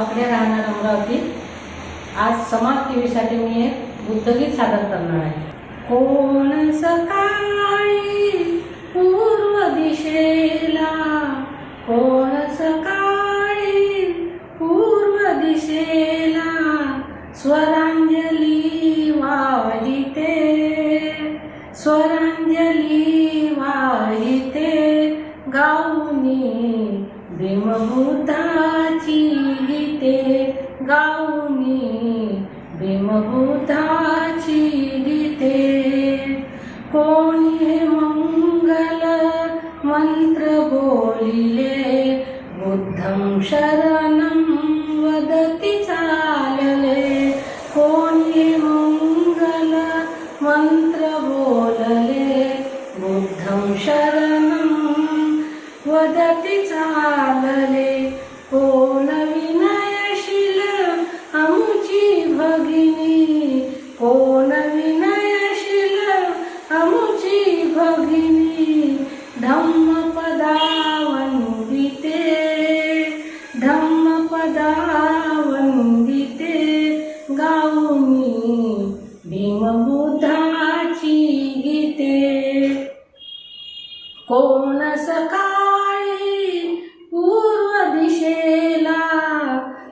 अमरावती. आज समाज टी व्हीसाठी मी एक बुद्धगीत सादर करणार आहे. कोण सकाळी पूर्व दिशेला कोण सकाळी पूर्व दिशेला स्वरांजली वाहिते स्वरांजली वाहिते गाऊनी भीमबुद्धाची गाऊनी भीमबुद्धाची गीते. कोणी हे मंगल मंत्र बोलिले बुद्धं शरणं वदति चालले. कोणी मंगल मंत्र बोलले बुद्धं शरणं वदति चालले. कोण सकाळी पूर्व दिशेला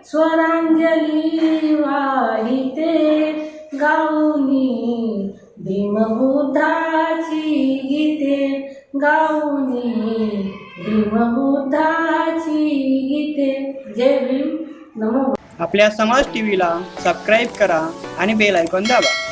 स्वरांजली वाहिते. गाऊनी भीमबुद्धाची गीते. गाऊनी भीमबुद्धाची गीते. जय भीम. नमो आपल्या समाज टी व्हीला सबस्क्राईब करा आणि बेल ऐकून दाबा.